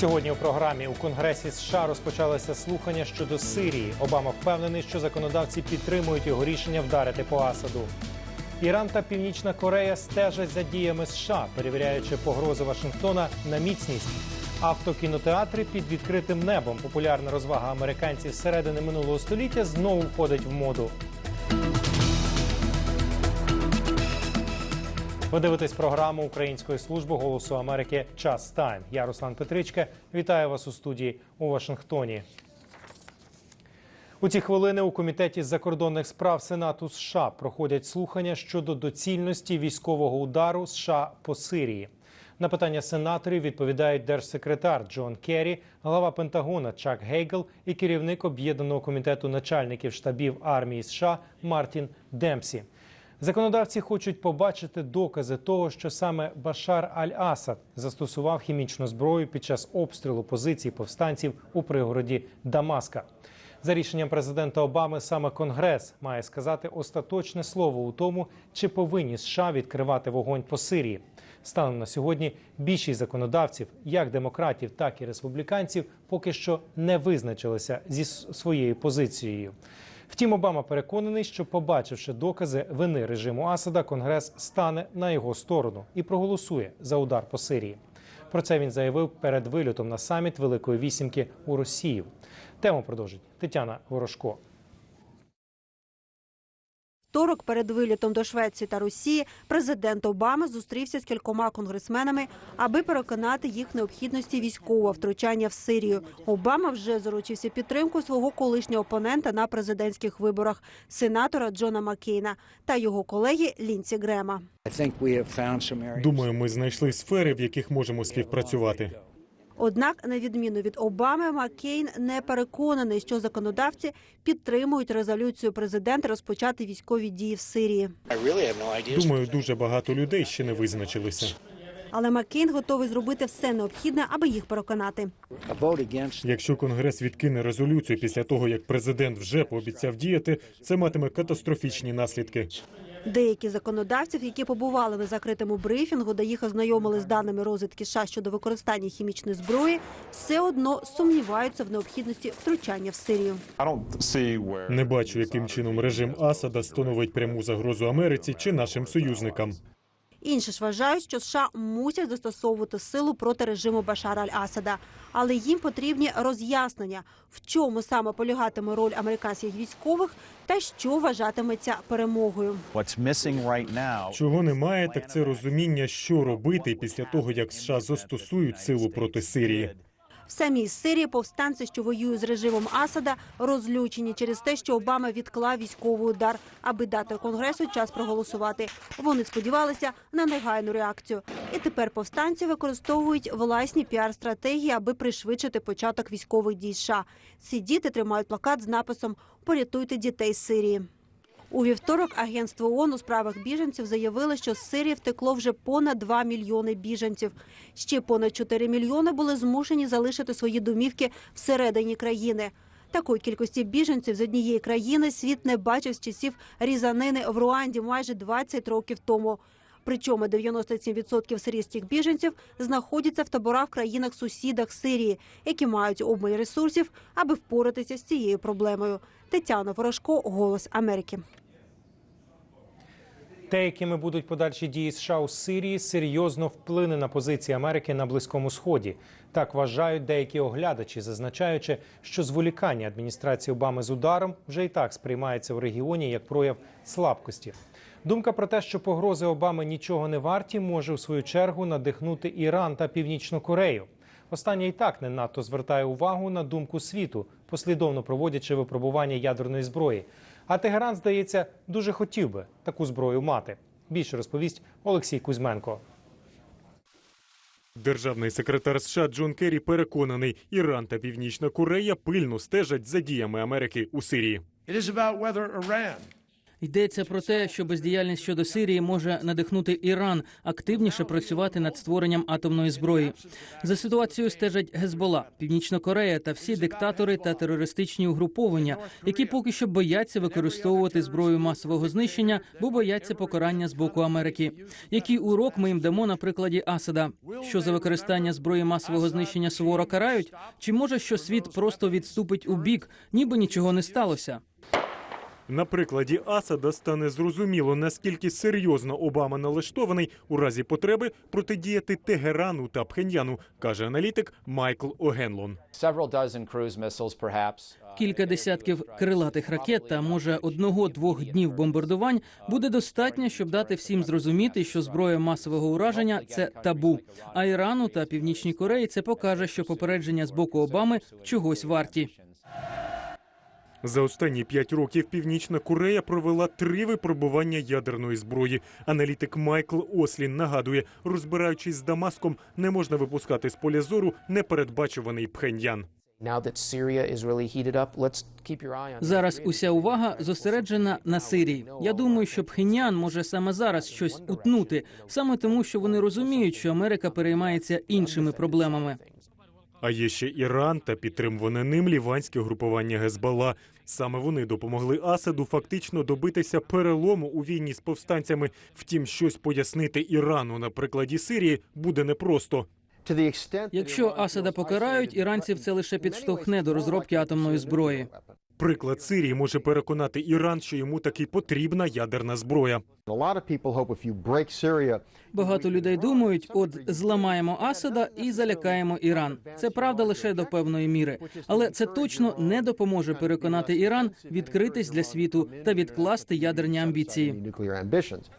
Сьогодні у програмі у Конгресі США розпочалися слухання щодо Сирії. Обама впевнений, що законодавці підтримують його рішення вдарити по Асаду. Іран та Північна Корея стежать за діями США, перевіряючи погрози Вашингтона на міцність. Автокінотеатри під відкритим небом. Популярна розвага американців з середини минулого століття знову входить в моду. Ви дивитесь програму Української служби голосу Америки Час Тайм. Я Руслан Петричка. Вітаю вас у студії у Вашингтоні. У ці хвилини у комітеті з закордонних справ Сенату США проходять слухання щодо доцільності військового удару США по Сирії. На питання сенаторів відповідають держсекретар Джон Керрі, глава Пентагона Чак Гейгл і керівник об'єднаного комітету начальників штабів армії США Мартін Демсі. Законодавці хочуть побачити докази того, що саме Башар Аль-Асад застосував хімічну зброю під час обстрілу позицій повстанців у пригороді Дамаска. За рішенням президента Обами, саме Конгрес має сказати остаточне слово у тому, чи повинні США відкривати вогонь по Сирії. Станом на сьогодні більшість законодавців, як демократів, так і республіканців, поки що не визначилися зі своєю позицією. Втім, Обама переконаний, що, побачивши докази вини режиму Асада, Конгрес стане на його сторону і проголосує за удар по Сирії. Про це він заявив перед вильотом на саміт Великої вісімки у Росію. Тему продовжить Тетяна Ворожко. Второк перед вилітом до Швеції та Росії президент Обама зустрівся з кількома конгресменами, аби переконати їх необхідності військового втручання в Сирію. Обама вже заручився підтримку свого колишнього опонента на президентських виборах сенатора Джона Маккейна та його колеги Лінсі Грема. Думаю, ми знайшли сфери, в яких можемо співпрацювати. Однак, на відміну від Обами, Маккейн не переконаний, що законодавці підтримують резолюцію президента розпочати військові дії в Сирії. Думаю, дуже багато людей ще не визначилися. Але Маккейн готовий зробити все необхідне, аби їх переконати. Якщо конгрес відкине резолюцію після того, як президент вже пообіцяв діяти, це матиме катастрофічні наслідки. Деякі законодавців, які побували на закритому брифінгу, де їх ознайомили з даними розвідки США щодо використання хімічної зброї, все одно сумніваються в необхідності втручання в Сирію. Не бачу, яким чином режим Асада становить пряму загрозу Америці чи нашим союзникам. Інші ж вважають, що США мусять застосовувати силу проти режиму Башара Аль-Асада, але їм потрібні роз'яснення, в чому саме полягатиме роль американських військових та що вважатиметься перемогою. What's missing Чого немає, так це розуміння, що робити після того, як США застосують силу проти Сирії. В самій Сирії повстанці, що воюють з режимом Асада, розлючені через те, що Обама відклав військовий удар, аби дати Конгресу час проголосувати. Вони сподівалися на негайну реакцію. І тепер повстанці використовують власні піар-стратегії, аби пришвидшити початок військових дій США. Ці діти тримають плакат з написом Порятуйте дітей з Сирії. У вівторок агентство ООН у справах біженців заявило, що з Сирії втекло вже понад 2 мільйони біженців. Ще понад 4 мільйони були змушені залишити свої домівки всередині країни. Такої кількості біженців з однієї країни світ не бачив з часів різанини в Руанді майже 20 років тому. Причому 97% сирійських біженців знаходяться в таборах в країнах-сусідах Сирії, які мають обмаль ресурсів, аби впоратися з цією проблемою. Тетяна Ворожко, Голос Америки. Те, якими будуть подальші дії США у Сирії, серйозно вплине на позиції Америки на Близькому Сході. Так вважають деякі оглядачі, зазначаючи, що зволікання адміністрації Обами з ударом вже і так сприймається в регіоні як прояв слабкості. Думка про те, що погрози Обами нічого не варті, може у свою чергу надихнути Іран та Північну Корею. Остання і так не надто звертає увагу на думку світу, послідовно проводячи випробування ядерної зброї. А Тегеран, здається, дуже хотів би таку зброю мати. Більше розповість Олексій Кузьменко. Державний секретар США Джон Керрі переконаний, Іран та Північна Корея пильно стежать за діями Америки у Сирії. Йдеться про те, що бездіяльність щодо Сирії може надихнути Іран активніше працювати над створенням атомної зброї. За ситуацією стежать Гезбола, Північна Корея та всі диктатори та терористичні угруповання, які поки що бояться використовувати зброю масового знищення, бо бояться покарання з боку Америки. Який урок ми їм дамо на прикладі Асада? Що за використання зброї масового знищення суворо карають? Чи може що світ просто відступить у бік, ніби нічого не сталося? На прикладі Асада стане зрозуміло, наскільки серйозно Обама налаштований у разі потреби протидіяти Тегерану та Пхеньяну, каже аналітик Майкл Огенлон. Кілька десятків крилатих ракет та може одного-двох днів бомбардувань буде достатньо, щоб дати всім зрозуміти, що зброя масового ураження це табу. А Ірану та Північній Кореї це покаже, що попередження з боку Обами чогось варті. За останні п'ять років Північна Корея провела три випробування ядерної зброї. Аналітик Майкл Ослін нагадує, розбираючись з Дамаском, не можна випускати з поля зору непередбачуваний Пхеньян. Зараз уся увага зосереджена на Сирії. Я думаю, що Пхенян може саме зараз щось утнути, саме тому, що вони розуміють, що Америка переймається іншими проблемами. А є ще Іран та підтримуване ним ліванське групування Гезбала. Саме вони допомогли Асаду фактично добитися перелому у війні з повстанцями. Втім, щось пояснити Ірану на прикладі Сирії буде непросто. Якщо Асада покарають, іранців це лише підштовхне до розробки атомної зброї. Приклад Сирії може переконати Іран, що йому таки потрібна ядерна зброя. Багато людей думають, от зламаємо Асада і залякаємо Іран. Це правда лише до певної міри, але це точно не допоможе переконати Іран відкритись для світу та відкласти ядерні амбіції.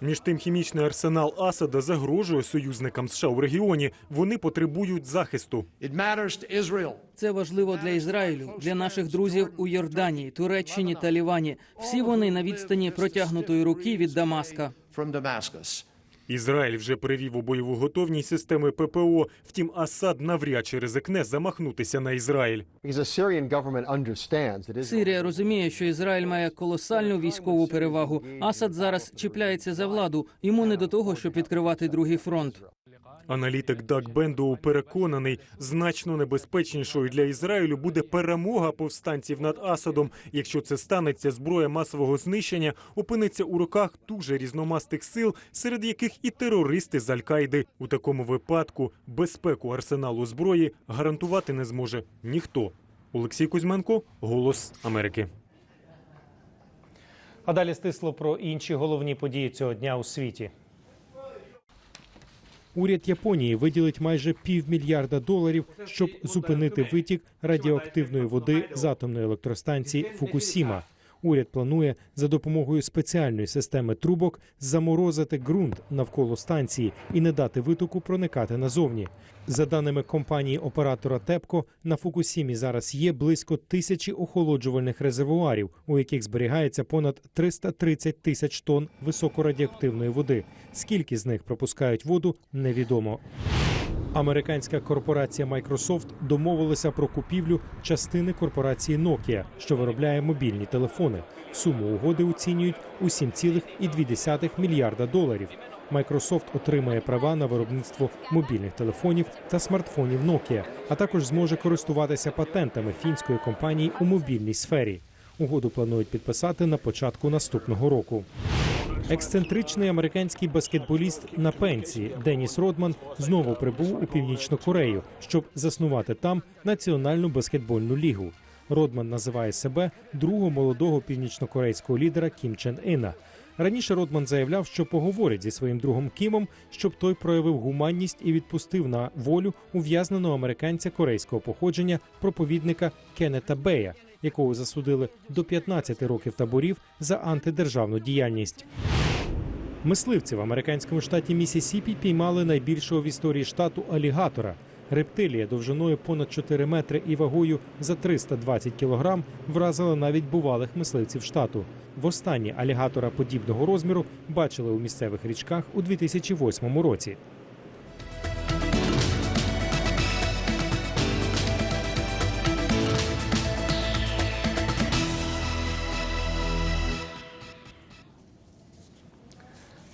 Між тим, хімічний арсенал Асада загрожує союзникам США у регіоні. Вони потребують захисту. It matters. Це важливо для Ізраїлю, для наших друзів у Йорданії, Туреччині та Лівані. Всі вони на відстані протягнутої руки від Дамаска. From Ізраїль вже перевів у бойову готовність системи ППО. Втім, Асад навряд чи ризикне замахнутися на Ізраїль. Сирія розуміє, що Ізраїль має колосальну військову перевагу. Асад зараз чіпляється за владу. Йому не до того, щоб відкривати другий фронт. Аналітик Даг Бендоу переконаний, значно небезпечнішою для Ізраїлю буде перемога повстанців над Асадом. Якщо це станеться, зброя масового знищення опиниться у руках дуже різномастих сил, серед яких і терористи з Аль-Каїди. У такому випадку безпеку арсеналу зброї гарантувати не зможе ніхто. Олексій Кузьменко, Голос Америки. А далі стисло про інші головні події цього дня у світі. Уряд Японії виділить майже півмільярда доларів, щоб зупинити витік радіоактивної води з атомної електростанції Фукусіма. Уряд планує за допомогою спеціальної системи трубок заморозити ґрунт навколо станції і не дати витоку проникати назовні. За даними компанії оператора ТЕПКО, на Фукусімі зараз є близько тисячі охолоджувальних резервуарів, у яких зберігається понад 330 тисяч тонн високорадіоактивної води. Скільки з них пропускають воду, невідомо. Американська корпорація Microsoft домовилася про купівлю частини корпорації Nokia, що виробляє мобільні телефони. Суму угоди оцінюють у 7,2 мільярда доларів. Microsoft отримає права на виробництво мобільних телефонів та смартфонів Nokia, а також зможе користуватися патентами фінської компанії у мобільній сфері. Угоду планують підписати на початку наступного року. Ексцентричний американський баскетболіст на пенсії Деніс Родман знову прибув у північну Корею, щоб заснувати там національну баскетбольну лігу. Родман називає себе другого молодого північнокорейського лідера Кім Чен Іна. Раніше Родман заявляв, що поговорить зі своїм другом Кімом, щоб той проявив гуманність і відпустив на волю ув'язненого американця корейського походження проповідника Кеннета Бея, якого засудили до 15 років таборів за антидержавну діяльність. Мисливці в американському штаті Місісіпі піймали найбільшого в історії штату алігатора. Рептилія довжиною понад 4 метри і вагою за 320 кілограм вразила навіть бувалих мисливців штату. Востаннє алігатора подібного розміру бачили у місцевих річках у 2008 році.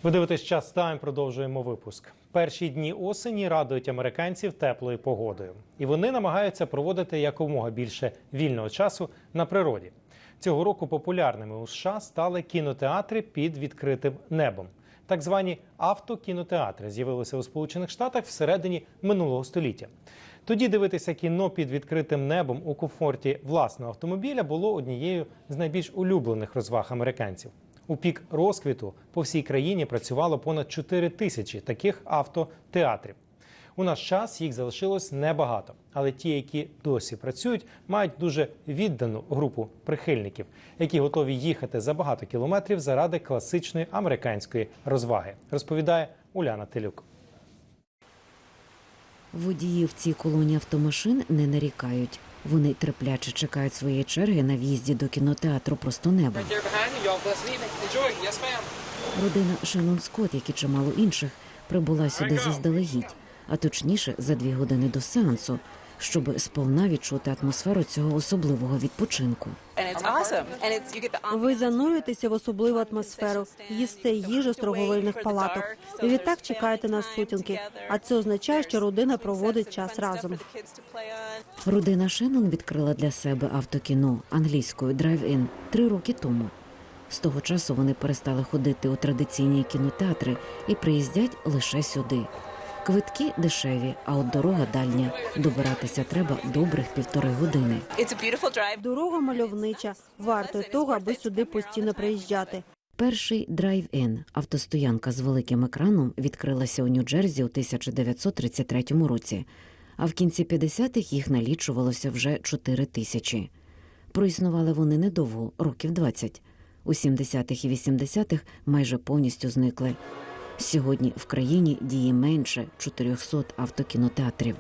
Ви дивитесь час тайм. Продовжуємо випуск. Перші дні осені радують американців теплою погодою, і вони намагаються проводити якомога більше вільного часу на природі. Цього року популярними у США стали кінотеатри під відкритим небом. Так звані автокінотеатри з'явилися у Сполучених Штатах всередині минулого століття. Тоді дивитися кіно під відкритим небом у комфорті власного автомобіля було однією з найбільш улюблених розваг американців. У пік розквіту по всій країні працювало понад 4 тисячі таких автотеатрів. У наш час їх залишилось небагато, але ті, які досі працюють, мають дуже віддану групу прихильників, які готові їхати за багато кілометрів заради класичної американської розваги. Розповідає Уляна Телюк. Водії в цій колоні автомашин не нарікають. Вони терпляче чекають своєї черги на в'їзді до кінотеатру просто небо. Родина Шеннон Скотт, як і чимало інших, прибула сюди заздалегідь, а точніше за дві години до сеансу, щоб сповна відчути атмосферу цього особливого відпочинку. Ви занурюєтеся в особливу атмосферу, їсте їжу з торговельних палаток. І відтак чекаєте на сутінки. А це означає, що родина проводить час разом. Родина Шеннон відкрила для себе автокіно англійською драйв-ін три роки тому. З того часу вони перестали ходити у традиційні кінотеатри і приїздять лише сюди. Квитки дешеві, а от дорога дальня. Добиратися треба добрих півтори години. Дорога мальовнича, варто того, аби сюди постійно приїжджати. Перший драйв-ін автостоянка з великим екраном відкрилася у Нью-Джерсі у 1933 році, а в кінці 50-х їх налічувалося вже 4 тисячі. Проіснували вони недовго, років 20. У 70-х і 80-х майже повністю зникли. Сьогодні в країні діє менше 400 автокінотеатрів.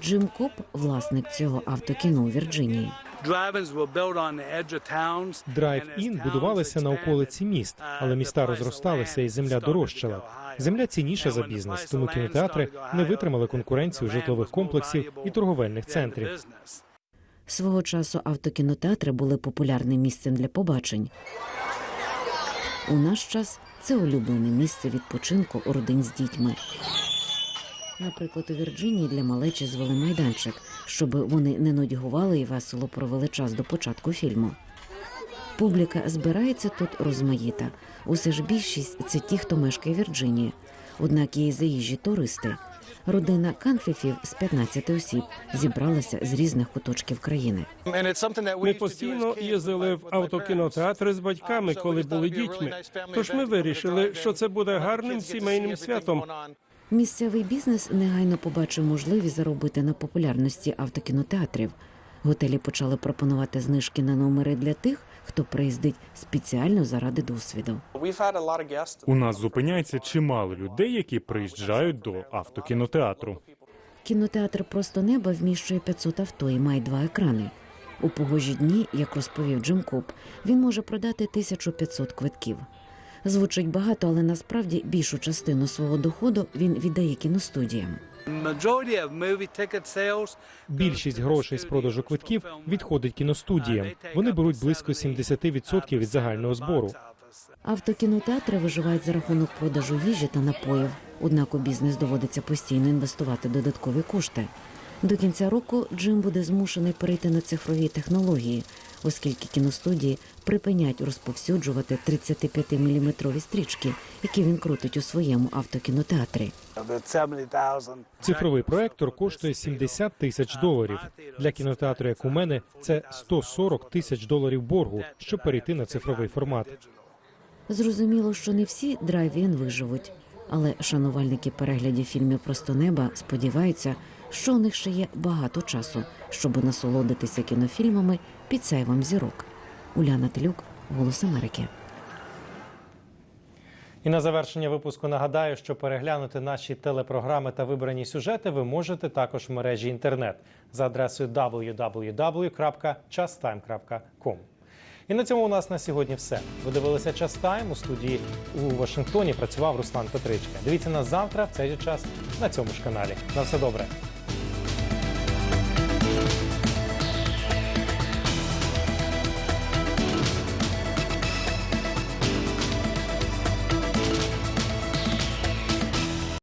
Джим Коп – власник цього автокіно у Вірджинії. Драйв-ін будувалися на околиці міст, але міста розросталися і земля дорожчала. Земля цінніша за бізнес, тому кінотеатри не витримали конкуренцію житлових комплексів і торговельних центрів. Свого часу автокінотеатри були популярним місцем для побачень. У наш час це улюблене місце відпочинку у родин з дітьми. Наприклад, у Вірджинії для малечі звели майданчик, щоб вони не нудьгували і весело провели час до початку фільму. Публіка збирається тут розмаїта. Усе ж більшість це ті, хто мешкає в Вірджинії. Однак є і заїжджі туристи. Родина Канфіфів з 15 осіб зібралася з різних куточків країни. Ми постійно їздили в автокінотеатри з батьками, коли були дітьми. Тож ми вирішили, що це буде гарним сімейним святом. Місцевий бізнес негайно побачив можливість заробити на популярності автокінотеатрів. Готелі почали пропонувати знижки на номери для тих, хто приїздить спеціально заради досвіду. У нас зупиняється чимало людей, які приїжджають до автокінотеатру. Кінотеатр просто неба вміщує 500 авто і має два екрани. У погожі дні, як розповів Джим Коп, він може продати 1500 квитків. Звучить багато, але насправді більшу частину свого доходу він віддає кіностудіям. Більшість грошей з продажу квитків відходить кіностудіям. Вони беруть близько 70% від загального збору. Автокінотеатри виживають за рахунок продажу їжі та напоїв. Однак у бізнес доводиться постійно інвестувати додаткові кошти. До кінця року Джим буде змушений перейти на цифрові технології, оскільки кіностудії припинять розповсюджувати 35-мм стрічки, які він крутить у своєму автокінотеатрі. Цифровий проектор коштує 70 тисяч доларів. Для кінотеатру, як у мене, це 140 тисяч доларів боргу, щоб перейти на цифровий формат. Зрозуміло, що не всі драйв-ін виживуть, але шанувальники переглядів фільмів Просто неба сподіваються, що у них ще є багато часу, щоб насолодитися кінофільмами під сяйвом зірок. Уляна Телюк, Голос Америки. І на завершення випуску нагадаю, що переглянути наші телепрограми та вибрані сюжети ви можете також в мережі інтернет за адресою www.chastime.com. І на цьому у нас на сьогодні все. Ви дивилися час тайм у студії у Вашингтоні. Працював Руслан Петричка. Дивіться нас завтра в цей же час на цьому ж каналі. На все добре.